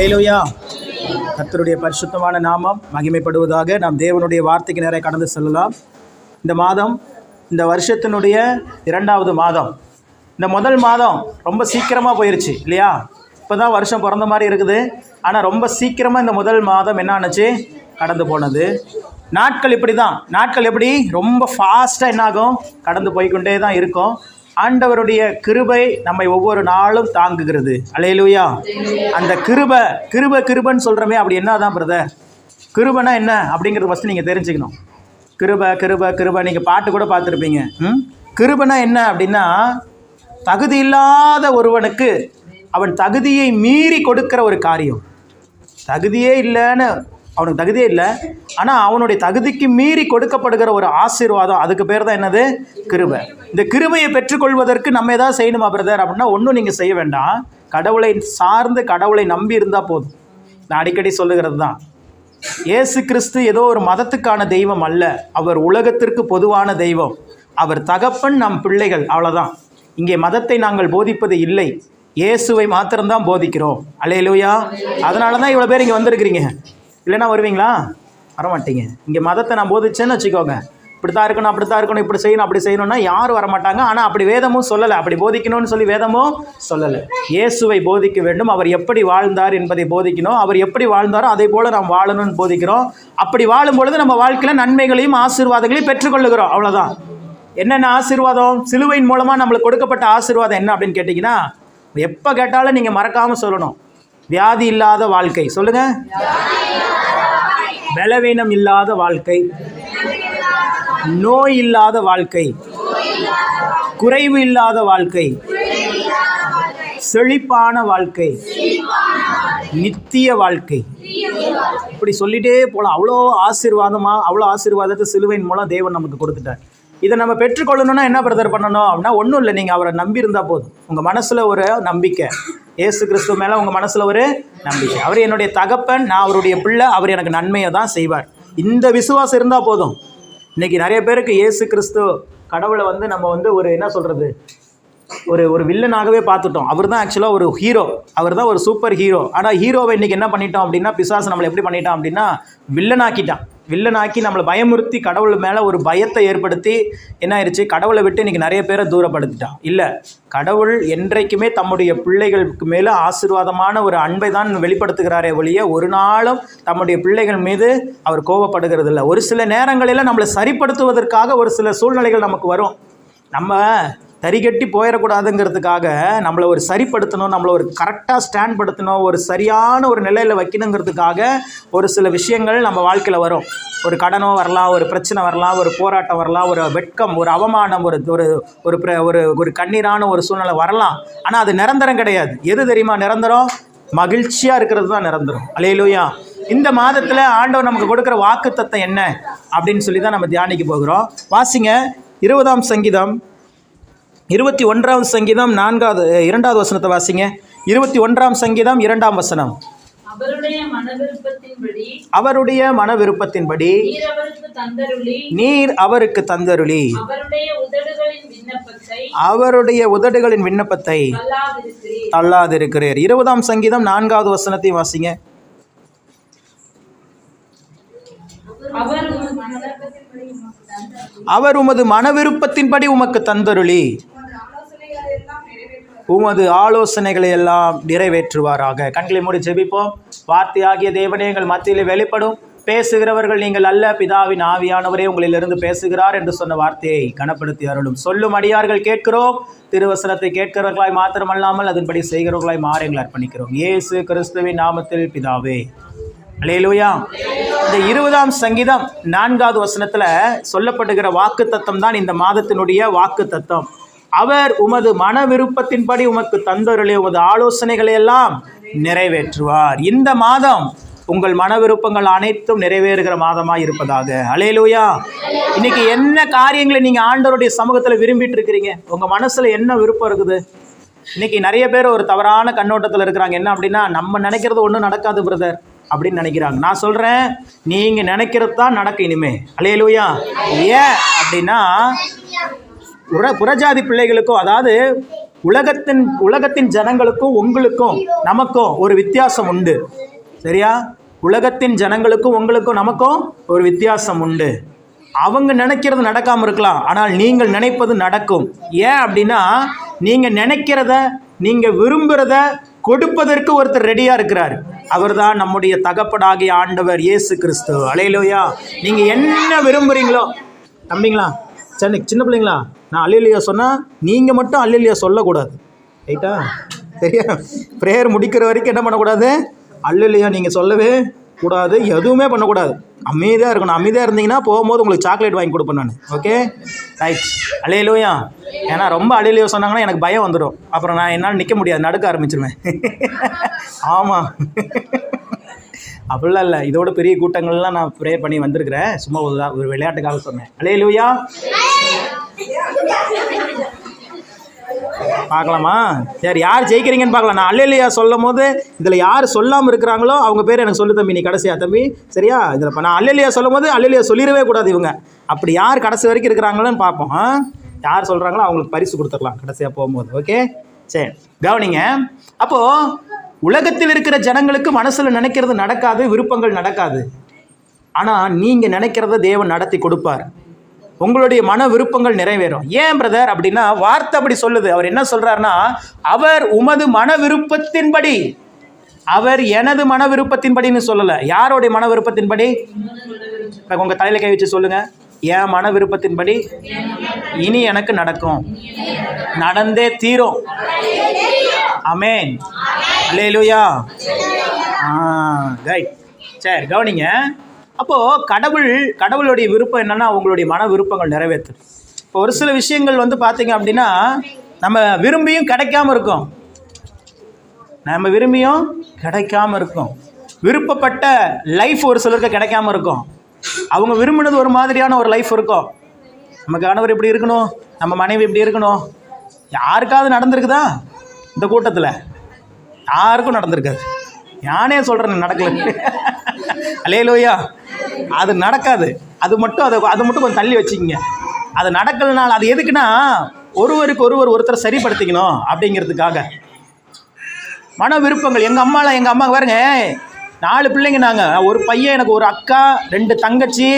அலையிலுயா கத்தருடைய பரிசுத்தமான நாமம் மகிமைப்படுவதாக நாம் தேவனுடைய வார்த்தைக்கு நேராக கடந்து செல்லலாம். இந்த மாதம் இந்த வருஷத்தினுடைய இரண்டாவது மாதம். இந்த முதல் மாதம் ரொம்ப சீக்கிரமாக போயிடுச்சு இல்லையா? இப்போ தான் வருஷம் பிறந்த மாதிரி இருக்குது. ஆனால் ரொம்ப சீக்கிரமாக இந்த முதல் மாதம் என்ன ஆனுச்சு? கடந்து போனது. நாட்கள் இப்படி தான் நாட்கள் எப்படி? ரொம்ப ஃபாஸ்ட்டாக என்னாகும் கடந்து போய்க்கொண்டே தான் இருக்கும். ஆண்டவருடைய கிருபை நம்மை ஒவ்வொரு நாளும் தாங்குகிறது. அலையலுயா. அந்த கிருப கிருப கிருபன்னு சொல்கிறோமே அப்படி என்ன தான் பிரதர் கிருபனா என்ன? அப்படிங்கிறது ஃபஸ்ட்டு நீங்கள் தெரிஞ்சுக்கணும். கிருப கிருப கிருப நீங்கள் பாட்டு கூட பார்த்துருப்பீங்க. ம்? என்ன அப்படின்னா தகுதி இல்லாத ஒருவனுக்கு அவன் தகுதியை மீறி கொடுக்கிற ஒரு காரியம். தகுதியே இல்லைன்னு அவனுக்கு தகுதியே இல்லை. ஆனால் அவனுடைய தகுதிக்கு மீறி கொடுக்கப்படுகிற ஒரு ஆசீர்வாதம் அதுக்கு பேர் தான் என்னது? கிருபை. இந்த கிருபையை பெற்றுக்கொள்வதற்கு நம்ம எதாவது செய்யணுமா பிரதர் அப்படின்னா ஒன்றும் நீங்கள் செய்ய வேண்டாம். கடவுளை சார்ந்து கடவுளை நம்பி இருந்தால் போதும். நான் அடிக்கடி சொல்லுகிறது தான். இயேசு கிறிஸ்து ஏதோ ஒரு மதத்துக்கான தெய்வம் அல்ல. அவர் உலகத்திற்கு பொதுவான தெய்வம். அவர் தகப்பன் நம் பிள்ளைகள். அவ்வளோதான் இங்கே மதத்தை நாங்கள் போதிப்பது இல்லை. இயேசுவை மாத்திரம்தான் போதிக்கிறோம். அலையலூயா அதனால தான் இவ்வளோ பேர் இங்கே வந்திருக்கிறீங்க. இல்லைன்னா வருவீங்களா? வரமாட்டீங்க. இங்கே மதத்தை நான் போதிச்சேன்னு வச்சுக்கோங்க. இப்படி தான் இருக்கணும் அப்படி தான் இருக்கணும் இப்படி செய்யணும் அப்படி செய்யணும்னா யாரும் வரமாட்டாங்க. ஆனால் அப்படி வேதமும் சொல்லலை. அப்படி போதிக்கணும்னு சொல்லி வேதமும் சொல்லலை. இயேசுவை போதிக்க வேண்டும். அவர் எப்படி வாழ்ந்தார் என்பதை போதிக்கணும். அவர் எப்படி வாழ்ந்தாரோ அதே போல் நாம் வாழணும்னு போதிக்கிறோம். அப்படி வாழும் பொழுது நம்ம வாழ்க்கையில் நன்மைகளையும் ஆசீர்வாதங்களையும் பெற்றுக்கொள்ளுகிறோம். அவ்வளோதான் என்னென்ன ஆசீர்வாதம்? சிலுவையின் மூலமாக நம்மளுக்கு கொடுக்கப்பட்ட ஆசீர்வாதம் என்ன அப்படின்னு கேட்டிங்கன்னா எப்போ கேட்டாலும் நீங்கள் மறக்காமல் சொல்லணும். வியாதி இல்லாத வாழ்க்கை. சொல்லுங்கள் பலவீனம் இல்லாத வாழ்க்கை. நோய் இல்லாத வாழ்க்கை. குறைவு இல்லாத வாழ்க்கை. செழிப்பான வாழ்க்கை. நித்திய வாழ்க்கை. இப்படி சொல்லிட்டே போகலாம் அவ்வளோ ஆசீர்வாதமாக அவ்வளோ ஆசீர்வாதத்தை சிலுவையின் மூலம் தேவன் நமக்கு கொடுத்துட்டார். இதை நம்ம பெற்றுக்கொள்ளணும்னா என்ன பிரதர் பண்ணணும் அப்படின்னா ஒன்றும் இல்லை. நீங்கள் அவரை நம்பி இருந்தால் போதும். உங்கள் மனசில் ஒரு நம்பிக்கை. ஏசு கிறிஸ்துவ மேலே உங்கள் மனசில் ஒரு நம்பிக்கை. அவர் என்னுடைய தகப்பன் நான் அவருடைய பிள்ளை அவர் எனக்கு நன்மையை தான் செய்வார். இந்த விசுவாசம் இருந்தால் போதும். இன்றைக்கி நிறைய பேருக்கு ஏசு கிறிஸ்து கடவுளை வந்து நம்ம வந்து ஒரு என்ன சொல்கிறது ஒரு ஒரு வில்லனாகவே பார்த்துட்டோம். அவர் தான் ஆக்சுவலாக ஒரு ஹீரோ அவர் தான் ஒரு சூப்பர் ஹீரோ ஆனால் ஹீரோவை இன்றைக்கி என்ன பண்ணிட்டோம் அப்படின்னா பிசாசு நம்மளை எப்படி பண்ணிட்டோம் அப்படின்னா வில்லனாக்கிட்டான். வில்லனாக்கி நம்மளை பயமுறுத்தி கடவுள் மேலே ஒரு பயத்தை ஏற்படுத்தி என்ன ஆயிடுச்சு கடவுளை விட்டு இன்றைக்கி நிறைய பேரை தூரப்படுத்திட்டான். இல்லை கடவுள் என்றைக்குமே தம்முடைய பிள்ளைகளுக்கு மேலே ஆசீர்வாதமான ஒரு அன்பை தான் வெளிப்படுத்துகிறாரே ஒழிய ஒரு நாளும் தம்முடைய பிள்ளைகள் மீது அவர் கோவப்படுகிறது இல்லை. ஒரு சில நேரங்களில் நம்மளை சரிப்படுத்துவதற்காக ஒரு சில சூழ்நிலைகள் நமக்கு வரும். நம்ம தறிகட்டி போயிடக்கூடாதுங்கிறதுக்காக நம்மளை ஒரு சரிப்படுத்தணும் நம்மளை ஒரு கரெக்டாக ஸ்டாண்ட் படுத்தணும் ஒரு சரியான ஒரு நிலையில் வைக்கணுங்கிறதுக்காக ஒரு சில விஷயங்கள் நம்ம வாழ்க்கையில் வரும். ஒரு கடனோ வரலாம் ஒரு பிரச்சனை வரலாம் ஒரு போராட்டம் வரலாம் ஒரு வெட்கம் ஒரு அவமானம் ஒரு ஒரு ஒரு பிர- ஒரு ஒரு கண்ணீரான ஒரு சூழ்நிலை வரலாம். ஆனால் அது நிரந்தரம் கிடையாது. எது தெரியுமா நிரந்தரம்? மகிழ்ச்சியாக இருக்கிறது தான் நிரந்தரம். அலையிலூயா. இந்த மாதத்தில் ஆண்டவர் நமக்கு கொடுக்குற வாக்குத்தத்தை என்ன? அப்படின்னு சொல்லி தான் நம்ம தியானிக்க போகிறோம். வாசிங்க. இருபதாம் சங்கீதம். இருபத்தி ஒன்றாம் சங்கீதம் நான்காவது இரண்டாவது வசனத்தை வாசிங்க. இருபத்தி ஒன்றாம் சங்கீதம் இரண்டாம் வசனம். அவருடைய மன விருப்பத்தின்படி நீர் அவருக்கு தந்தருளி. அவருடைய உதடுகளின் விண்ணப்பத்தை தள்ளாதிருக்கிறீர். இருபதாம் சங்கீதம் நான்காவது வசனத்தை வாசிங்க. அவர் உமது மன விருப்பத்தின்படி உமக்கு தந்தருளி. உமது ஆலோசனைகளை எல்லாம் நிறைவேற்றுவாராக. கண்களை மூடி ஜெபிப்போம். வார்த்தையாகிய தேவனே எங்கள் மத்தியில் வெளிப்படும். பேசுகிறவர்கள் நீங்கள் அல்ல பிதாவின் ஆவியானவரே உங்களிலிருந்து பேசுகிறார் என்று சொன்ன வார்த்தையை கனப்படுத்தி அருளும். சொல்லும் அடியார்கள் கேட்கிறோம். திருவசனத்தை கேட்கிறவர்களாய் மாத்திரமல்லாமல் அதன்படி செய்கிறவர்களாய் மாற எங்களை அர்ப்பணிக்கிறோம். இயேசு கிறிஸ்துவின் நாமத்தில் பிதாவே. அலையலூயா இந்த இருபதாம் சங்கீதம் நான்காவது வசனத்தில் சொல்லப்படுகிற வாக்கு தத்தம் தான் இந்த மாதத்தினுடைய வாக்கு தத்தம் அவர் உமது மன விருப்பத்தின்படி உமக்கு தந்தருளே உமது ஆலோசனைகளை எல்லாம் நிறைவேற்றுவார். இந்த மாதம் உங்கள் மன விருப்பங்கள் அனைத்தும் நிறைவேறுகிற மாதமாக இருப்பதாக. அலையலூயா இன்னைக்கு என்ன காரியங்களை நீங்கள் ஆண்டவருடைய சமூகத்தில் விரும்பிட்டு இருக்கிறீங்க உங்கள் மனசில் என்ன விருப்பம் இருக்குது? இன்னைக்கு நிறைய பேர் ஒரு தவறான கண்ணோட்டத்தில் இருக்கிறாங்க. என்ன அப்படின்னா நம்ம நினைக்கிறது ஒன்றும் நடக்காது பிரதர் அப்படின்னு நினைக்கிறாங்க. நான் சொல்கிறேன் நீங்கள் நினைக்கிறது தான் நடக்கும் இனிமே. அலையலூயா ஏன் அப்படின்னா புற புறஜாதி பிள்ளைகளுக்கும் அதாவது உலகத்தின் உலகத்தின் ஜனங்களுக்கும் உங்களுக்கும் நமக்கும் ஒரு வித்தியாசம் உண்டு. சரியா? உலகத்தின் ஜனங்களுக்கும் உங்களுக்கும் நமக்கும் ஒரு வித்தியாசம் உண்டு. அவங்க நினைக்கிறது நடக்காமல் இருக்கலாம். ஆனால் நீங்கள் நினைப்பது நடக்கும். ஏன் அப்படின்னா நீங்கள் நினைக்கிறத நீங்கள் விரும்புகிறத கொடுப்பதற்கு ஒருத்தர் ரெடியாக இருக்கிறார். அவர்தான் நம்முடைய தகப்படாகிய ஆண்டவர் இயேசு கிறிஸ்து. அலையிலோயா. நீங்கள் என்ன விரும்புகிறீங்களோ தம்பிங்களா சரி சின்ன பிள்ளைங்களா? நான் அல்லிலியா சொன்னால் நீங்கள் மட்டும் அல்லிலியா சொல்லக்கூடாது. ரைட்டா? சரியா? ப்ரேயர் முடிக்கிற வரைக்கும் என்ன பண்ணக்கூடாது? அல்லிலியா நீங்கள் சொல்லவே கூடாது எதுவுமே பண்ணக்கூடாது. அமைதியாக இருக்கணும். அமைதியாக இருந்தீங்கன்னா போகும்போது உங்களுக்கு சாக்லேட் வாங்கி கொடுப்பேன் நான். ஓகே? ரைட். அலையிலோயா ஏன்னா ரொம்ப அலையிலையோ சொன்னாங்கன்னா எனக்கு பயம் வந்துடும். அப்புறம் நான் என்னால் நிற்க முடியாது. நடுக்க ஆரம்பிச்சிருவேன். ஆமாம் அப்படிலாம் இல்லை. இதோட பெரிய கூட்டங்கள்லாம் நான் ப்ரே பண்ணி வந்திருக்கிறேன். சும்மா ஒரு ஒரு விளையாட்டுக்காக சொன்னேன். அலையிலூயா பார்க்கலாமா? சரி யார் ஜெயிக்கிறீங்கன்னு பார்க்கலாம். நான் அல்லையா சொல்லும் போது இதில் யார் சொல்லாமல் இருக்கிறாங்களோ அவங்க பேர் எனக்கு சொல்லு தம்பி. நீ கடைசியா தம்பி. சரியா? இதில் நான் அல்லையா சொல்லும் போது அல்லையா சொல்லிடவே கூடாது இவங்க. அப்படி யார் கடைசி வரைக்கும் இருக்கிறாங்களோன்னு பார்ப்போம். யார் சொல்கிறாங்களோ அவங்களுக்கு பரிசு கொடுத்துக்கலாம் கடைசியாக போகும்போது. ஓகே சரி கவனிங்க. அப்போது உலகத்தில் இருக்கிற ஜனங்களுக்கு மனசில் நினைக்கிறது நடக்காது விருப்பங்கள் நடக்காது. ஆனால் நீங்கள் நினைக்கிறத தேவன் நடத்தி கொடுப்பார். உங்களுடைய மன விருப்பங்கள் நிறைவேறும். ஏன் பிரதர் அப்படின்னா வார்த்தை அப்படி சொல்லுது. அவர் என்ன சொல்கிறாருன்னா அவர் உமது மன விருப்பத்தின்படி அவர் எனது மன விருப்பத்தின்படின்னு சொல்லலை. யாருடைய மன விருப்பத்தின்படி? உங்கள் தலையில் கை வச்சு சொல்லுங்கள் என் மன விருப்பத்தின்படி இனி எனக்கு நடக்கும். நடந்தே தீரும். அமேன் அல்லேலூயா ஆ ரைட் சரி கவனிங்க. அப்போது கடவுள் கடவுளுடைய விருப்பம் என்னன்னா உங்களுடைய மன விருப்பங்கள் நிறைவேற்று. இப்போ ஒரு சில விஷயங்கள் வந்து பார்த்தீங்க அப்படின்னா நம்ம விரும்பியும் கிடைக்காம இருக்கும். நம்ம விரும்பியும் கிடைக்காம இருக்கும். விருப்பப்பட்ட லைஃப் ஒரு சிலருக்கு கிடைக்காம இருக்கும். அவங்க விரும்பினது ஒரு மாதிரியான ஒரு லைஃப் இருக்கும். நம்ம கணவர் இப்படி இருக்கணும்? நம்ம மனைவி இப்படி இருக்கணும்? யாருக்காவது நடந்திருக்குதா? இந்த கூட்டத்தில் யாருக்கும் நடந்திருக்காது. நானே சொல்கிறேன் நடக்கல. அலேலோயா அது நடக்காது. அது மட்டும் அதை அது மட்டும் கொஞ்சம் தள்ளி வச்சுக்கிங்க. அது நடக்கலனால அது எதுக்குன்னா ஒருவருக்கு ஒருவர் ஒருத்தரை சரிப்படுத்திக்கணும் அப்படிங்கிறதுக்காக. மன விருப்பங்கள். எங்கள் அம்மாலாம் எங்கள் அம்மா பாருங்க நாலு பிள்ளைங்க நாங்கள் ஒரு பையன் எனக்கு ஒரு அக்கா ரெண்டு தங்கச்சி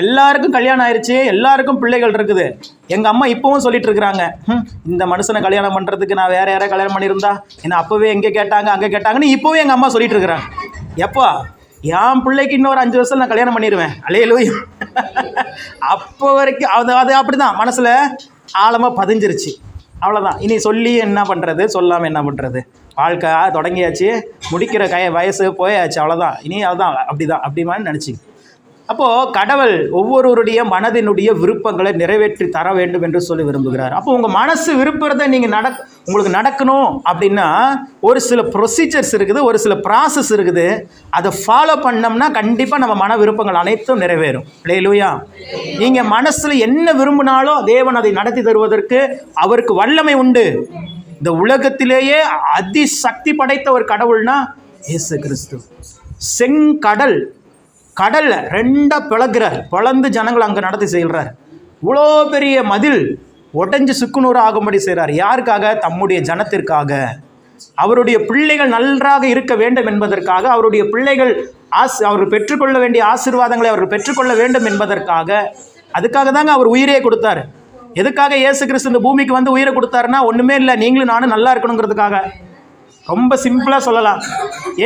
எல்லாருக்கும் கல்யாணம் ஆயிடுச்சு எல்லாருக்கும் பிள்ளைகள் இருக்குது. எங்கள் அம்மா இப்போவும் சொல்லிட்டு இருக்கிறாங்க. இந்த மனுஷனை கல்யாணம் பண்ணுறதுக்கு நான் வேற யாரையா கல்யாணம் பண்ணியிருந்தா? என்ன அப்போவே எங்கே கேட்டாங்க அங்கே கேட்டாங்கன்னு இப்போவே எங்கள் அம்மா சொல்லிட்டு இருக்கிறாங்க. எப்போ என் பிள்ளைக்கு இன்னொரு அஞ்சு வருஷம் நான் கல்யாணம் பண்ணிடுவேன் அலையலூய். அப்போ வரைக்கும் அது அது அப்படி தான் மனசில் ஆழமாக பதிஞ்சிருச்சு. அவ்வளோதான் இனி சொல்லி என்ன பண்ணுறது சொல்லாமல் என்ன பண்ணுறது வாழ்க்கை தொடங்கியாச்சு. முடிக்கிற கய வயசு போயாச்சு. அவ்வளோதான் இனி அதுதான் அப்படி தான் அப்படி மாதிரி நினச்சிங்க. அப்போது கடவுள் ஒவ்வொருவருடைய மனதினுடைய விருப்பங்களை நிறைவேற்றி தர வேண்டும் என்று சொல்லி விரும்புகிறார். அப்போ உங்கள் மனசு விரும்புகிறத நீங்கள் நடக் உங்களுக்கு நடக்கணும் அப்படின்னா ஒரு சில ப்ரொசீஜர்ஸ் இருக்குது ஒரு சில ப்ராசஸ் இருக்குது. அதை ஃபாலோ பண்ணோம்னா கண்டிப்பாக நம்ம மன விருப்பங்கள் அனைத்தும் நிறைவேறும். இல்லையிலூயா நீங்கள் மனசில் என்ன விரும்பினாலும் தேவன் அதை நடத்தி தருவதற்கு அவருக்கு வல்லமை உண்டு. இந்த உலகத்திலேயே அதிசக்தி படைத்த ஒரு கடவுள்னா இயேசு கிறிஸ்து. செங்கடல் கடல்ல ரெண்டாக பிளக்குறார் பிளந்து ஜனங்கள் அங்கே நடத்தி செய்கிறார் இவ்வளோ பெரிய மதில் உடஞ்சி சுக்குநூறு ஆகும்படி செய்கிறார் யாருக்காக? தம்முடைய ஜனத்திற்காக. அவருடைய பிள்ளைகள் நன்றாக இருக்க வேண்டும் என்பதற்காக அவருடைய பிள்ளைகள் ஆஸ் அவர்கள் பெற்றுக்கொள்ள வேண்டிய ஆசீர்வாதங்களை அவர்கள் பெற்றுக்கொள்ள வேண்டும் என்பதற்காக அதுக்காக தாங்க அவர் உயிரே கொடுத்தாரு. எதுக்காக இயேசு கிறிஸ்து இந்த பூமிக்கு வந்து உயிரை கொடுத்தாருன்னா ஒன்றுமே இல்லை நீங்களும் நானும் நல்லா இருக்கணுங்கிறதுக்காக. ரொம்ப சிம்பிளாக சொல்லலாம்.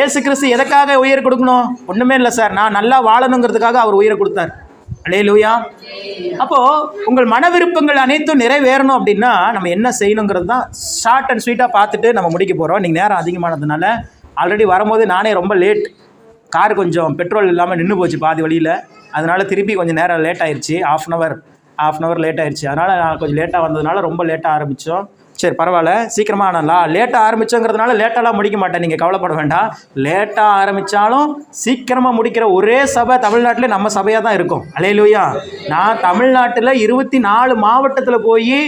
ஏசு கிறிஸ்து எதுக்காக உயிர் கொடுக்கணும்? ஒன்றுமே இல்லை சார். நான் நல்லா வாழணுங்கிறதுக்காக அவர் உயிரை கொடுத்தார். அலே லூயா அப்போது உங்கள் மன விருப்பங்கள் அனைத்தும் நிறைவேறணும் அப்படின்னா நம்ம என்ன செய்யணுங்கிறது தான் ஷார்ட் அண்ட் ஸ்வீட்டாக பார்த்துட்டு நம்ம முடிக்க போகிறோம் இன்றைக்கி நேரம் அதிகமானதுனால ஆல்ரெடி வரும்போது நானே ரொம்ப லேட் கார் கொஞ்சம் பெட்ரோல் இல்லாமல் நின்று போச்சு பாதி வழியில். அதனால் திருப்பி கொஞ்சம் நேரம் லேட் ஆயிடுச்சு half an hour half an hour late ஆயிடுச்சு அதனால் நான் கொஞ்சம் லேட்டாக வந்ததுனால ரொம்ப லேட்டாக ஆரம்பித்தோம் சரி பரவாயில்ல. சீக்கிரமாக நான் லேட்டாக ஆரம்பிச்சோங்கிறதுனால லேட்டாலாம் முடிக்க மாட்டேன். நீங்கள் கவலைப்பட வேண்டாம். லேட்டாக ஆரம்பித்தாலும் சீக்கிரமாக முடிக்கிற ஒரே சபை தமிழ்நாட்டில் நம்ம சபையாக தான் இருக்கும். அலையிலுயா நான் தமிழ்நாட்டில் இருபத்தி நாலு மாவட்டத்தில் போய்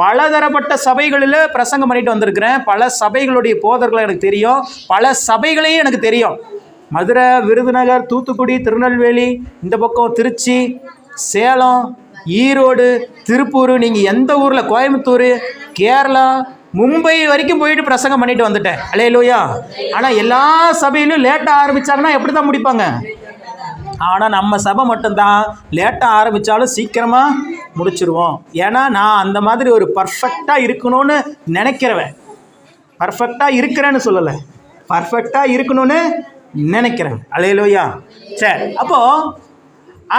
பலதரப்பட்ட சபைகளில் பிரசங்கம் பண்ணிட்டு வந்திருக்கிறேன். பல சபைகளுடைய போதர்களை எனக்கு தெரியும். பல சபைகளையும் எனக்கு தெரியும். மதுரை விருதுநகர் தூத்துக்குடி திருநெல்வேலி இந்த பக்கம் திருச்சி சேலம் ஈரோடு திருப்பூர் நீங்கள் எந்த ஊரில்? கோயம்புத்தூர் கேரளா மும்பை வரைக்கும் போயிட்டு பிரசங்கம் பண்ணிட்டு வந்துட்டேன். அலையலூயா. ஆனால் எல்லா சபையிலும் லேட்டாக ஆரம்பித்தாங்கன்னா எப்படி தான் முடிப்பாங்க? ஆனால் நம்ம சபை மட்டும்தான். லேட்டாக ஆரம்பித்தாலும் சீக்கிரமாக முடிச்சிருவோம். ஏன்னா நான் அந்த மாதிரி ஒரு பர்ஃபெக்டாக இருக்கணும்னு நினைக்கிறவன். பர்ஃபெக்டாக இருக்கிறேன்னு சொல்லலை. பர்ஃபெக்டாக இருக்கணும்னு நினைக்கிறேன் அலையலோயா. சரி அப்போது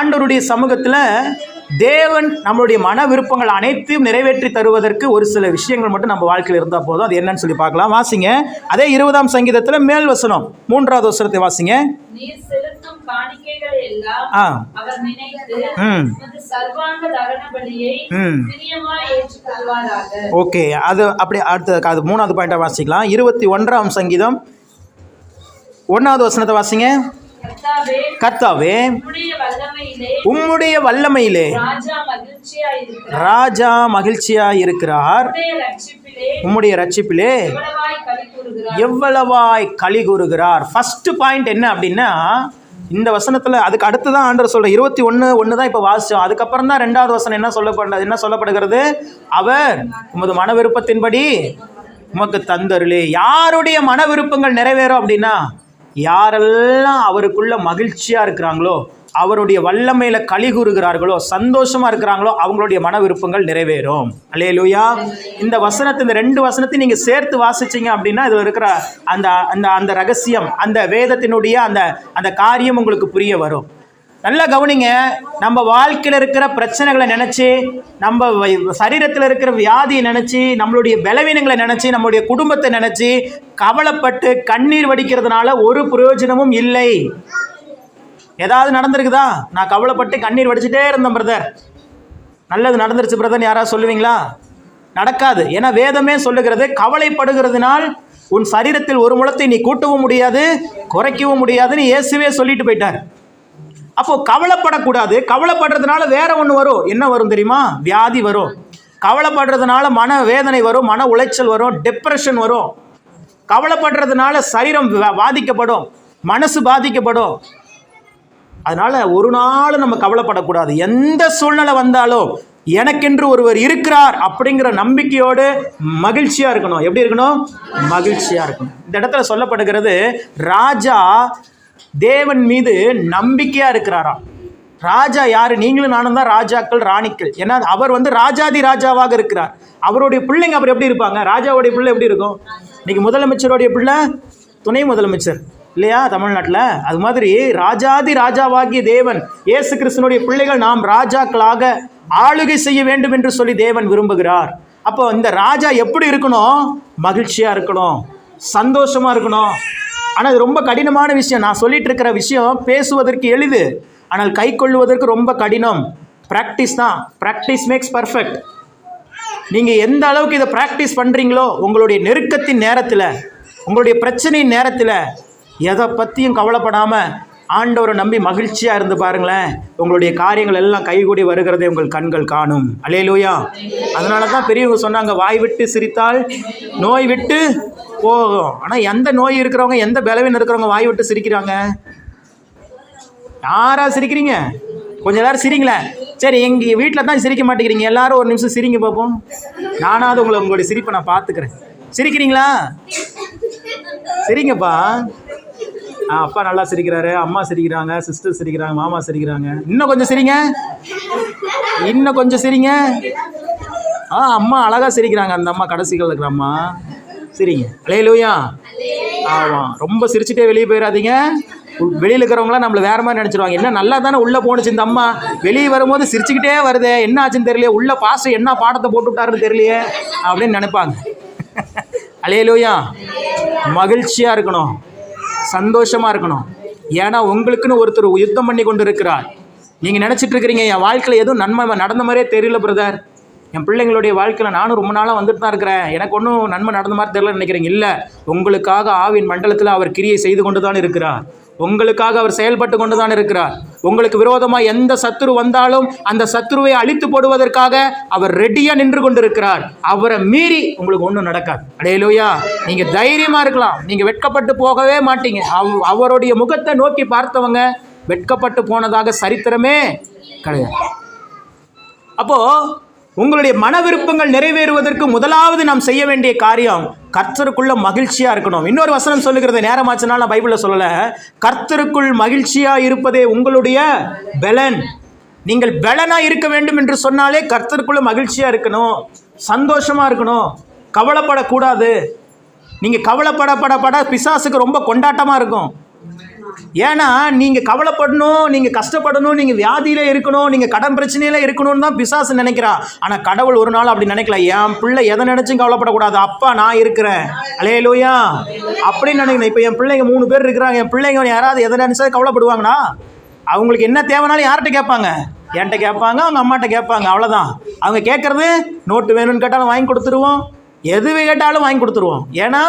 ஆண்டவருடைய சமூகத்தில் தேவன் நம்மளுடைய மன விருப்பங்கள் அனைத்தையும் நிறைவேற்றி தருவதற்கு ஒரு சில விஷயங்கள் மட்டும் நம்ம வாழ்க்கையில் இருந்தால் போதும். அது என்னன்னு சொல்லி பார்க்கலாம். வாசிங்க. அதே இருபதாம் சங்கீதத்தில் மேல் வசனம். மூன்றாவது வசனத்தை வாசிங்க. ஓகே. அது அப்படி அடுத்த அது மூணாவது பாயிண்டாக வாசிக்கலாம். இருபத்தி ஒன்றாம் சங்கீதம். ஒன்றாவது வசனத்தை வாசிங்க. கர்த்தாவே உம்முடைய வல்லமையிலே ராஜா மகிழ்ச்சியா இருக்கிறார் உம்முடைய ரட்சிப்பிலே எவ்வளவாய் களி கூறுகிறார்? ஃபர்ஸ்ட் பாயிண்ட் என்ன அப்படின்னா இந்த வசனத்தில் அதுக்கு அடுத்து தான் ஆண்டவர் சொல்ற இருபத்தி ஒன்று ஒன்று தான் இப்போ வாசித்தோம் அதுக்கப்புறம் தான் ரெண்டாவது வசனம் என்ன சொல்லப்படுறது என்ன சொல்லப்படுகிறது? அவர் உமது மன விருப்பத்தின்படி உமக்கு தந்தருளே. யாருடைய மன விருப்பங்கள் நிறைவேறும் அப்படின்னா யாரெல்லாம் அவருக்குள்ள மகிழ்ச்சியாக இருக்கிறாங்களோ அவருடைய வல்லமையில களி கூறுகிறார்களோ சந்தோஷமா இருக்கிறாங்களோ அவங்களுடைய மன விருப்பங்கள் நிறைவேறும். அல்லேலூயா. இந்த வசனத்தை இந்த ரெண்டு வசனத்தை நீங்க சேர்த்து வாசிச்சீங்க அப்படின்னா இதுல இருக்கிற அந்த அந்த அந்த ரகசியம் அந்த வேதத்தினுடைய அந்த அந்த காரியம் உங்களுக்கு புரிய வரும். நல்லா கவனிங்க. நம்ம வாழ்க்கையில் இருக்கிற பிரச்சனைகளை நினச்சி நம்ம வ- சரீரத்தில் இருக்கிற வியாதியை நினச்சி நம்மளுடைய பலவீனங்களை நினச்சி நம்மளுடைய குடும்பத்தை நினச்சி கவலைப்பட்டு கண்ணீர் வடிக்கிறதுனால ஒரு பிரயோஜனமும் இல்லை. ஏதாவது நடந்திருக்குதா? நான் கவலைப்பட்டு கண்ணீர் வடிச்சிட்டே இருந்தேன் பிரதர் நல்லது நடந்துருச்சு பிரதர் யாராவது சொல்லுவீங்களா? நடக்காது. ஏன்னா வேதமே சொல்லுகிறது கவலைப்படுகிறதுனால் உன் சரீரத்தில் ஒரு முழத்தை நீ கூட்டவும் முடியாது குறைக்கவும் முடியாதுன்னு இயேசுவே சொல்லிட்டு போயிட்டார். அப்போ கவலைப்படக்கூடாது. கவலைப்படுறதுனால வேற ஒன்று வரும். என்ன வரும் தெரியுமா? வியாதி வரும். கவலைப்படுறதுனால மன வேதனை வரும் மன உளைச்சல் வரும் டிப்ரெஷன் வரும். கவலைப்படுறதுனால சரீரம் பாதிக்கப்படும். மனசு பாதிக்கப்படும். அதனால ஒரு நாள் நம்ம கவலைப்படக்கூடாது. எந்த சூழ்நிலை வந்தாலும் எனக்கென்று ஒருவர் இருக்கிறார் அப்படிங்கிற நம்பிக்கையோடு மகிழ்ச்சியா இருக்கணும். எப்படி இருக்கணும்? மகிழ்ச்சியா இருக்கணும். இந்த இடத்துல சொல்லப்படுகிறது ராஜா தேவன் மீது நம்பிக்கையாக இருக்கிறாராம். ராஜா யார்? நீங்களும் நானும் தான் ராஜாக்கள் ராணிக்கள். ஏன்னா அவர் வந்து ராஜாதி ராஜாவாக இருக்கிறார். அவருடைய பிள்ளைங்க அப்புறம் எப்படி இருப்பாங்க? ராஜாவுடைய பிள்ளை எப்படி இருக்கும்? இன்னைக்கு முதலமைச்சருடைய பிள்ளை துணை முதலமைச்சர். இல்லையா? தமிழ்நாட்டில். அது மாதிரி ராஜாதி ராஜாவாகிய தேவன் இயேசு கிறிஸ்தனுடைய பிள்ளைகள் நாம் ராஜாக்களாக ஆளுகை செய்ய வேண்டும் என்று சொல்லி தேவன் விரும்புகிறார். அப்போ இந்த ராஜா எப்படி இருக்கணும்? மகிழ்ச்சியாக இருக்கணும். சந்தோஷமாக இருக்கணும். ஆனால் இது ரொம்ப கடினமான விஷயம். நான் சொல்லிட்டு இருக்கிற விஷயம் பேசுவதற்கு எளிது ஆனால் கை கொள்வதற்கு ரொம்ப கடினம். ப்ராக்டிஸ் தான். ப்ராக்டிஸ் மேக்ஸ் பர்ஃபெக்ட் நீங்கள் எந்த அளவுக்கு இதை ப்ராக்டிஸ் பண்ணுறீங்களோ உங்களுடைய நெருக்கத்தின் நேரத்தில் உங்களுடைய பிரச்சனையின் நேரத்தில் எதை பற்றியும் கவலைப்படாமல் ஆண்டவரை நம்பி மகிழ்ச்சியாக இருந்து பாருங்களேன். உங்களுடைய காரியங்கள் எல்லாம் கைகூடி வருகிறதை உங்கள் கண்கள் காணும். அலையலூயா அதனால தான் பெரியவங்க சொன்னாங்க வாய் விட்டு சிரித்தால் நோய் விட்டு போகும். ஆனால் எந்த நோய் இருக்கிறவங்க எந்த பலவீனம் இருக்கிறவங்க வாய் விட்டு சிரிக்கிறாங்க? யாரா சிரிக்கிறீங்க? கொஞ்சம் நேரம் சிரிங்களேன் சரி எங்கள் வீட்டில் தான் சிரிக்க மாட்டேங்கிறீங்க. எல்லாரும் ஒரு நிமிஷம் சிரிங்க பார்ப்போம் நானாவது உங்களை உங்களுடைய சிரிப்பை நான் பார்த்துக்கிறேன். சிரிக்கிறீங்களா? சரிங்கப்பா. ஆ அப்பா நல்லா சிரிக்கிறாரு. அம்மா சிரிக்கிறாங்க சிஸ்டர் சிரிக்கிறாங்க மாமா சிரிக்கிறாங்க. இன்னும் கொஞ்சம் சிரிங்க. இன்னும் கொஞ்சம் சிரிங்க. ஆ அம்மா அழகாக சிரிக்கிறாங்க. அந்த அம்மா கடைசிகள் இருக்கிற அம்மா. சிரிங்க. அலையலூயா ஆமாம் ரொம்ப சிரிச்சுட்டே வெளியே போயிடாதீங்க வெளியில இருக்கிறவங்களாம் நம்மள வேற மாதிரி நினச்சிருவாங்க. என்ன நல்லா தானே உள்ளே போணுச்சு இந்த அம்மா. வெளியே வரும்போது சிரிச்சுக்கிட்டே வருதே. என்ன ஆச்சுன்னு தெரியலையே. உள்ள பாசம் என்ன பாடத்தை போட்டு விட்டாருன்னு தெரியலையே. அப்படின்னு நினைப்பாங்க. அலையலூயா மகிழ்ச்சியாக இருக்கணும். சந்தோஷமாக இருக்கணும். ஏன்னா உங்களுக்குன்னு ஒருத்தர் யுத்தம் பண்ணி கொண்டு இருக்கிறார் நீங்கள் நினச்சிட்டு இருக்கிறீங்க என் வாழ்க்கையில் எதுவும் நன்மை நடந்த மாதிரியே தெரியல பிரதர் என் பிள்ளைங்களுடைய வாழ்க்கையில் நானும் ரொம்ப நாளாக வந்துட்டு தான் இருக்கிறேன். எனக்கு ஒன்றும் நன்மை நடந்த மாதிரி தெரியல நினைக்கிறீங்க? இல்லை. உங்களுக்காக ஆவின் மண்டலத்தில் அவர் கிரியை செய்து கொண்டு தான் இருக்கிறார். உங்களுக்காக அவர் செயல்பட்டு கொண்டு தான் இருக்கிறார். உங்களுக்கு விரோதமாக எந்த சத்துரு வந்தாலும் அந்த சத்துருவை அழித்து போடுவதற்காக அவர் ரெடியாக நின்று கொண்டிருக்கிறார். அவரை மீறி உங்களுக்கு ஒன்றும் நடக்காது. அடையலோயா நீங்கள் தைரியமாக இருக்கலாம். நீங்கள் வெட்கப்பட்டு போகவே மாட்டீங்க. அவ் அவருடைய முகத்தை நோக்கி பார்த்தவங்க வெட்கப்பட்டு போனதாக சரித்திரமே கிடையாது. அப்போது உங்களுடைய மன விருப்பங்கள் நிறைவேறுவதற்கு முதலாவது நாம் செய்ய வேண்டிய காரியம் கர்த்தருக்குள்ள மகிழ்ச்சியா இருக்கணும். இன்னொரு வசனம் சொல்லுகிறது நேரமாச்சுனால நான் பைபிளில் சொல்லல. கர்த்தருக்குள் மகிழ்ச்சியா இருப்பதே உங்களுடைய பெலன். நீங்கள் பலனா இருக்க வேண்டும் என்று சொன்னாலே கர்த்தருக்குள்ள மகிழ்ச்சியா இருக்கணும். சந்தோஷமா இருக்கணும். கவலைப்படக்கூடாது. நீங்கள் கவலைப்பட பட பட பிசாசுக்கு ரொம்ப கொண்டாட்டமாக இருக்கும். ஏன்னா நீங்கள் கவலைப்படணும் நீங்கள் கஷ்டப்படணும் நீங்கள் வியாதியில் இருக்கணும் நீங்கள் கடன் பிரச்சனையில் இருக்கணும்னு தான் பிசாசு நினைக்கிறா. ஆனால் கடவுள் ஒரு நாள் அப்படி நினைக்கல. என் பிள்ளை எதை நினச்சும் கவலைப்படக்கூடாது. அப்பா நான் இருக்கிறேன். அலே லோயா அப்படின்னு நினைக்கணும். இப்போ என் பிள்ளைங்க மூணு பேர் இருக்கிறாங்க. என் பிள்ளைங்க யாராவது எதை நினச்சா கவலைப்படுவாங்கண்ணா அவங்களுக்கு என்ன தேவைனாலும் யார்கிட்ட கேட்பாங்க? என்கிட்ட கேட்பாங்க அவங்க அம்மாட்ட கேட்பாங்க. அவ்வளோதான் அவங்க கேட்குறது நோட்டு வேணும்னு கேட்டாலும் வாங்கி கொடுத்துருவோம். எது கேட்டாலும் வாங்கி கொடுத்துருவோம். ஏன்னா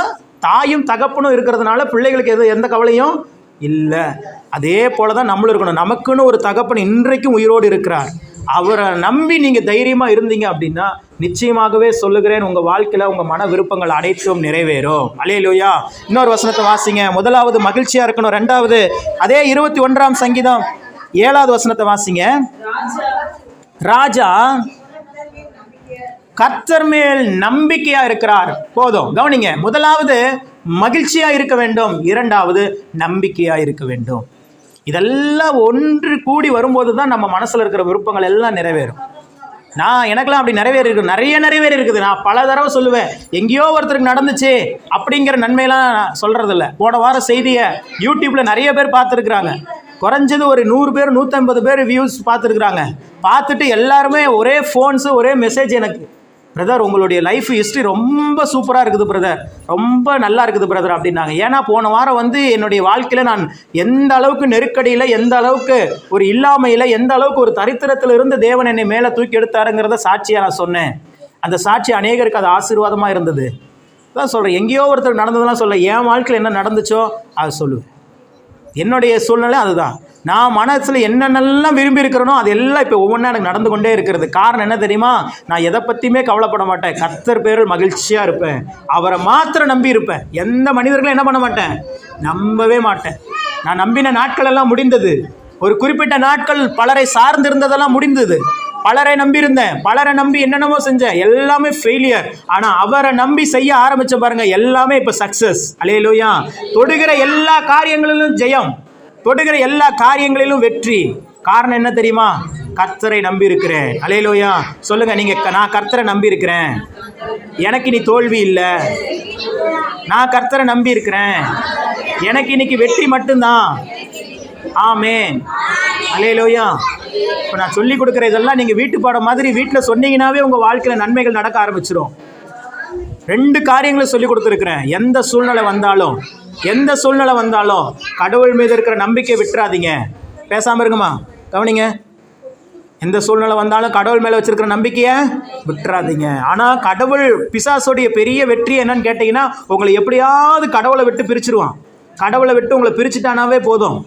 தாயும் தகப்பனும் இருக்கிறதுனால பிள்ளைகளுக்கு எது எந்த கவலையும் இல்லை. அதே போல தான் நம்மளும் இருக்கணும். நமக்குன்னு ஒரு தகப்பன் இன்றைக்கும் உயிரோடு இருக்கிறார். அவரை நம்பி நீங்கள் தைரியமாக இருந்தீங்க அப்படின்னா நிச்சயமாகவே சொல்லுகிறேன் உங்கள் வாழ்க்கையில் உங்கள் மன விருப்பங்கள் அனைத்தும் நிறைவேறும். அலையலோயா இன்னொரு வசனத்தை வாசிங்க. முதலாவது மகிழ்ச்சியாக இருக்கணும். ரெண்டாவது அதே இருபத்தி ஒன்றாம் சங்கீதம். ஏழாவது வசனத்தை வாசிங்க. ராஜா. ராஜா கர்த்தர் மேல் நம்பிக்கையா இருக்கிறார். போதும். கவனிங்க. முதலாவது மகிழ்ச்சியா இருக்க வேண்டும். இரண்டாவது நம்பிக்கையா இருக்க வேண்டும். இதெல்லாம் ஒன்று கூடி வரும்போது தான் நம்ம மனசுல இருக்கிற விருப்பங்கள் எல்லாம் நிறைவேறும். நான் எனக்கெல்லாம் அப்படி நிறைவேறி இருக்கு. நிறைய நிறைவேறி இருக்குது. நான் பல தடவை சொல்லுவேன். எங்கேயோ ஒருத்தருக்கு நடந்துச்சு அப்படிங்கிற நன்மையெல்லாம் நான் சொல்கிறதில்ல போன வாரம் செய்தியை யூடியூப்ல நிறைய பேர் பார்த்துருக்குறாங்க. குறைஞ்சது ஒரு நூறு பேர் நூற்றம்பது பேர் வியூஸ் பார்த்துருக்குறாங்க. பார்த்துட்டு எல்லாருமே ஒரே ஃபோன்ஸு ஒரே மெசேஜ் எனக்கு. பிரதர் உங்களுடைய லைஃப் ஹிஸ்ட்ரி ரொம்ப சூப்பராக இருக்குது பிரதர் ரொம்ப நல்லா இருக்குது பிரதர் அப்படின்னாங்க. ஏன்னா போன வாரம் வந்து என்னுடைய வாழ்க்கையில் நான் எந்த அளவுக்கு நெருக்கடியில் எந்த அளவுக்கு ஒரு இல்லாமையில் எந்த அளவுக்கு ஒரு தரித்திரத்தில் இருந்து தேவன் என்னை மேலே தூக்கி எடுத்தாருங்கிறத சாட்சியாக நான் சொன்னேன். அந்த சாட்சி அநேகருக்கு அது ஆசீர்வாதமாக இருந்தது. அதான் சொல்கிறேன் எங்கேயோ ஒருத்தர் நடந்ததெல்லாம் சொல்ல என் வாழ்க்கையில் என்ன நடந்துச்சோ அதை சொல்லுவேன் என்னுடைய சூழ்நிலை அதுதான். நான் மனசில் என்னென்னலாம் விரும்பி இருக்கிறனோ அது எல்லாம் இப்போ ஒவ்வொன்றா எனக்கு நடந்து கொண்டே இருக்கிறது. காரணம் என்ன தெரியுமா? நான் எதை பற்றியுமே கவலைப்பட மாட்டேன். கர்த்தர் பேரில் மகிழ்ச்சியாக இருப்பேன். அவரை மாத்திரம் நம்பி இருப்பேன். எந்த மனிதர்களும் என்ன பண்ண மாட்டேன்? நம்பவே மாட்டேன். நான் நம்பின நாட்கள் எல்லாம் முடிந்தது. ஒரு குறிப்பிட்ட நாட்கள் பலரை சார்ந்திருந்ததெல்லாம் முடிந்தது. பலரை நம்பியிருந்தேன். பலரை நம்பி என்னென்னமோ செஞ்சேன். எல்லாமே ஃபெயிலியர் ஆனால் அவரை நம்பி செய்ய ஆரம்பித்த பாருங்கள் எல்லாமே இப்போ சக்ஸஸ் அலையலோயா தொடுகிற எல்லா காரியங்களிலும் ஜெயம். தொடுகிற எல்லா காரியங்களிலும் வெற்றி. காரணம் என்ன தெரியுமா? கர்த்தரை நம்பி இருக்கிறேன் அலையிலோயா. சொல்லுங்க நீங்க க- நான் கர்த்தரை நம்பி இருக்கிறேன் எனக்கு இனி தோல்வி இல்லை. நான் கர்த்தரை நம்பி இருக்கிறேன் எனக்கு இன்னைக்கு வெற்றி மட்டும்தான். ஆமேன். அலையிலோயா. இப்போ நான் சொல்லி கொடுக்குற இதெல்லாம் நீங்கள் வீட்டு பாடம் மாதிரி வீட்டில் சொன்னீங்கன்னாவே உங்கள் வாழ்க்கையில் நன்மைகள் நடக்க ஆரம்பிச்சிடும் ரெண்டு காரியங்களை சொல்லி கொடுத்துருக்குறேன். எந்த சூழ்நிலை வந்தாலும். எந்த சூழ்நிலை வந்தாலும் கடவுள் மீது இருக்கிற நம்பிக்கை விட்டுறாதீங்க. பேசாமல் இருங்கம்மா. கவனிங்க. எந்த சூழ்நிலை வந்தாலும் கடவுள் மேலே வச்சிருக்கிற நம்பிக்கையை விட்டுறாதீங்க. ஆனால் கடவுள் பிசாசுடைய பெரிய வெற்றி என்னன்னு கேட்டிங்கன்னா உங்களை எப்படியாவது கடவுளை விட்டு பிரிச்சிருவான். கடவுளை விட்டு உங்களை பிரிச்சுட்டானாவே போதும்.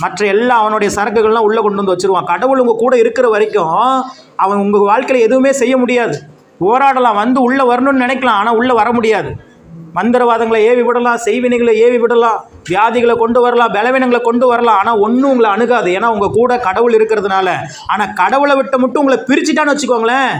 மற்ற எல்லா அவனுடைய சரக்குகள்லாம் உள்ளே கொண்டு வந்து வச்சுருவான். கடவுள் உங்கள் கூட இருக்கிற வரைக்கும் அவன் உங்கள் வாழ்க்கையில் எதுவுமே செய்ய முடியாது. போராடலாம். வந்து உள்ளே வரணும்னு நினைக்கலாம். ஆனால் உள்ளே வர முடியாது. மந்திரவாதங்களை ஏவி விடலாம் செய்வினைகளை ஏவி விடலாம் வியாதிகளை கொண்டு வரலாம் பலவீனங்களை கொண்டு வரலாம். ஆனால் ஒன்றும் உங்களை அணுகாது. ஏன்னா உங்கள் கூட கடவுள் இருக்கிறதுனால. ஆனால் கடவுளை விட்டு மட்டும் உங்களை பிரிச்சுட்டான்னு வச்சுக்கோங்களேன்.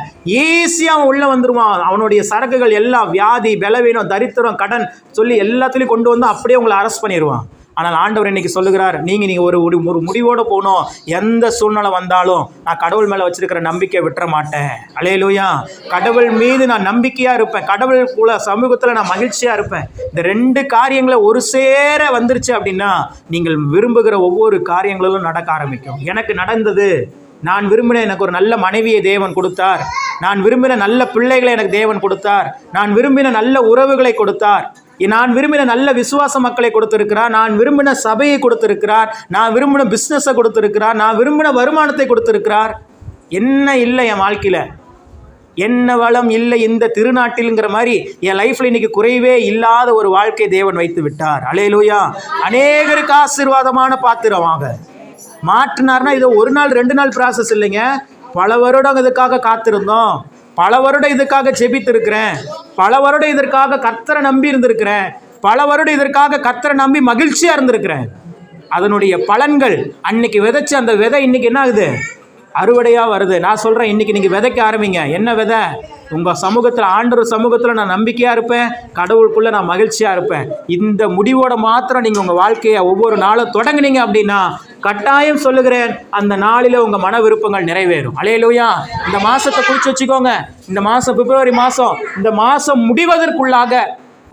ஈஸியாக அவன் உள்ளே வந்துடுவான் அவனுடைய சரக்குகள் எல்லாம் வியாதி பலவீனம் தரித்திரம் கடன் சொல்லி எல்லாத்துலேயும் கொண்டு வந்து அப்படியே உங்களை அரெஸ்ட் பண்ணிடுவான் ஆனால் ஆண்டவர் இன்னைக்கு சொல்லுகிறார் நீங்கள் நீங்கள் ஒரு ஒரு ஒரு முடிவோடு போகணும் எந்த சூழ்நிலை வந்தாலும் நான் கடவுள் மேலே வச்சிருக்கிற நம்பிக்கையை விட்டுற மாட்டேன். அலையலூயா. கடவுள் மீது நான் நம்பிக்கையாக இருப்பேன். கடவுள் கூட சமூகத்தில் நான் மகிழ்ச்சியாக இருப்பேன். இந்த ரெண்டு காரியங்களை ஒரு சேர வந்துருச்சு அப்படின்னா நீங்கள் விரும்புகிற ஒவ்வொரு காரியங்களிலும் நடக்க ஆரம்பிக்கும். எனக்கு நடந்தது. நான் விரும்பின எனக்கு ஒரு நல்ல மனைவியை தேவன் கொடுத்தார். நான் விரும்பின நல்ல பிள்ளைகளை எனக்கு தேவன் கொடுத்தார். நான் விரும்பின நல்ல உறவுகளை கொடுத்தார். நான் விரும்பின நல்ல விசுவாச மக்களை கொடுத்திருக்கிறார். நான் விரும்பின சபையை கொடுத்திருக்கிறார். நான் விரும்பின பிஸ்னஸை கொடுத்திருக்கிறார். நான் விரும்பின வருமானத்தை கொடுத்திருக்கிறார். என்ன இல்லை என் வாழ்க்கையில்? என்ன வளம் இல்லை இந்த திருநாட்டில்ங்கிற மாதிரி என் லைஃப்பில் இன்னைக்கு குறைவே இல்லாத ஒரு வாழ்க்கை தேவன் வைத்து விட்டார். அலேலூயா அநேகருக்கு ஆசீர்வாதமான பாத்திரமாக. மாற்றினார்னா இது ஒரு நாள் ரெண்டு நாள் ப்ராசஸ் இல்லைங்க. பல வருடம் இதுக்காக காத்திருந்தோம். பல வருடம் இதுக்காக ஜெபித்திருக்கிறேன் பல வருடம் இதற்காக கத்தரை நம்பி இருந்திருக்கிறேன். பல வருடம் இதற்காக கத்தரை நம்பி மகிழ்ச்சியாக இருந்திருக்கிறேன். அதனுடைய பலன்கள் அன்னைக்கு விதைச்ச அந்த விதை இன்னைக்கு என்ன ஆகுது? அறுவடையாக வருது. நான் சொல்கிறேன் இன்றைக்கி நீங்கள் விதைக்க ஆரம்பிங்க. என்ன விதை? உங்கள் சமூகத்தில் ஆண்டவர் சமூகத்தில் நான் நம்பிக்கையாக இருப்பேன். கடவுளுக்குள்ளே நான் மகிழ்ச்சியாக இருப்பேன். இந்த முடிவோட மாத்திரம் நீங்கள் உங்கள் வாழ்க்கையை ஒவ்வொரு நாளும் தொடங்குனீங்க அப்படின்னா கட்டாயம் சொல்லுகிறேன் அந்த நாளில் உங்கள் மன விருப்பங்கள் நிறைவேறும். அலையலூயா இந்த மாதத்தை குறித்து வச்சுக்கோங்க. இந்த மாதம் பிப்ரவரி மாதம் இந்த மாதம் முடிவதற்குள்ளாக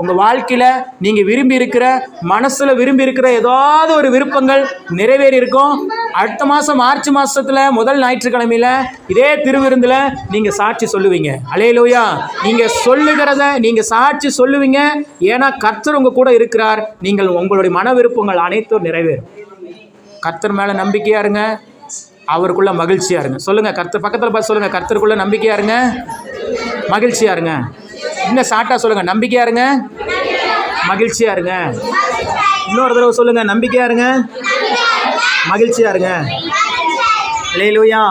உங்கள் வாழ்க்கையில் நீங்கள் விரும்பி இருக்கிற மனசில் விரும்பி இருக்கிற ஏதாவது ஒரு விருப்பங்கள் நிறைவேறி இருக்கும் அடுத்த மாதம் மார்ச் மாதத்தில் முதல் ஞாயிற்றுக்கிழமையில் இதே திருவிருந்தில் நீங்கள் சாட்சி சொல்லுவீங்க. அலையலூயா நீங்கள் சொல்லுகிறத நீங்கள் சாட்சி சொல்லுவீங்க. ஏன்னா கர்த்தர் உங்கள் கூட இருக்கிறார். நீங்கள் உங்களுடைய மன விருப்பங்கள் அனைத்தும் நிறைவேறும். கர்த்தர் மேலே நம்பிக்கையாக இருங்க. அவருக்குள்ள மகிழ்ச்சியாக இருங்க. சொல்லுங்கள் கர்த்தர் பக்கத்தில் பார்த்து சொல்லுங்கள் கர்த்தருக்குள்ள நம்பிக்கையாக இருங்க. மகிழ்ச்சியாக இருங்க. இன்னும் ஷார்ட்டாக சொல்லுங்கள் நம்பிக்கையாக இருங்க. மகிழ்ச்சியாக இருங்க. இன்னொரு தடவை சொல்லுங்கள் நம்பிக்கையாக இருங்க. மகிழ்ச்சியாக இருங்க. லேலூயா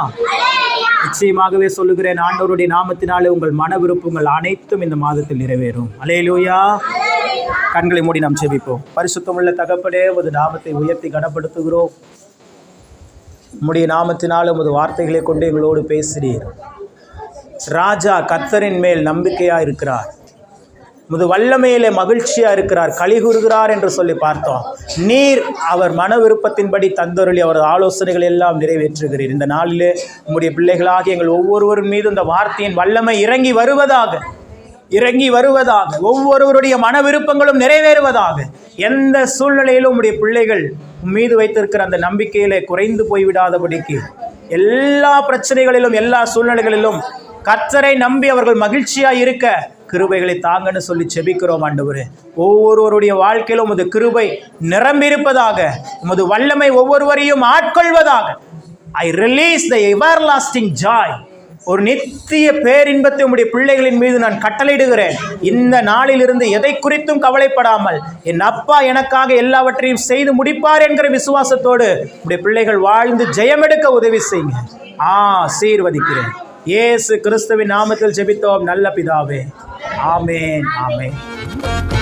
நிச்சயமாகவே சொல்லுகிறேன் ஆண்டவருடைய நாமத்தினாலே உங்கள் மன விருப்பங்கள் அனைத்தும் இந்த மாதத்தில் நிறைவேறும். அலேலூயா கண்களை மூடி நாம் ஜெபிப்போம். பரிசுத்தமுள்ள தகப்படே உமது நாமத்தை உயர்த்தி கனப்படுத்துகிறோம். உம்முடைய நாமத்தினால் உமது வார்த்தைகளை கொண்டு எங்களோடு பேசுகிறீர். ராஜா கர்த்தரின் மேல் நம்பிக்கையாக இருக்கிறார். முது வல்லமையிலே மகிழ்ச்சியாக இருக்கிறார். கலிகுறுகிறார் என்று சொல்லி பார்த்தோம். நீர் அவர் மன விருப்பத்தின்படி தந்தொருளி அவரது ஆலோசனைகள் எல்லாம் நிறைவேற்றுகிறீர். இந்த நாளிலே உம்முடைய பிள்ளைகளாக எங்கள் ஒவ்வொருவரின் மீது இந்த வார்த்தையின் வல்லமை இறங்கி வருவதாக இறங்கி வருவதாக ஒவ்வொருவருடைய மன விருப்பங்களும் நிறைவேறுவதாக எந்த சூழ்நிலையிலும் உடைய பிள்ளைகள் மீது வைத்திருக்கிற அந்த நம்பிக்கையிலே குறைந்து போய்விடாதபடிக்கு எல்லா பிரச்சனைகளிலும் எல்லா சூழ்நிலைகளிலும் கத்தரை நம்பி அவர்கள் மகிழ்ச்சியாக இருக்க கிருபைகளை தாங்கன்னு சொல்லி செபிக்கிறோம் ஆண்டவரே. ஒவ்வொருவருடைய வாழ்க்கையிலும் உமது கிருபை நிரம்பியிருப்பதாக உமது வல்லமை ஒவ்வொருவரையும் ஆட்கொள்வதாக. I release the everlasting joy ஒரு நித்திய பேரின்பத்தை உம்முடைய பிள்ளைகளின் மீது நான் கட்டளையிடுகிறேன். இந்த நாளிலிருந்து எதை குறித்தும் கவலைப்படாமல் என் அப்பா எனக்காக எல்லாவற்றையும் செய்து முடிப்பார் என்கிற விசுவாசத்தோடு உடைய பிள்ளைகள் வாழ்ந்து ஜெயமெடுக்க உதவி செய்யுங்க. ஆ சீர்வதிக்கிறேன் இயேசு கிறிஸ்துவின் நாமத்தில் ஜெபித்தோம். நல்ல பிதாவே. ஆமேன். ஆமேன்.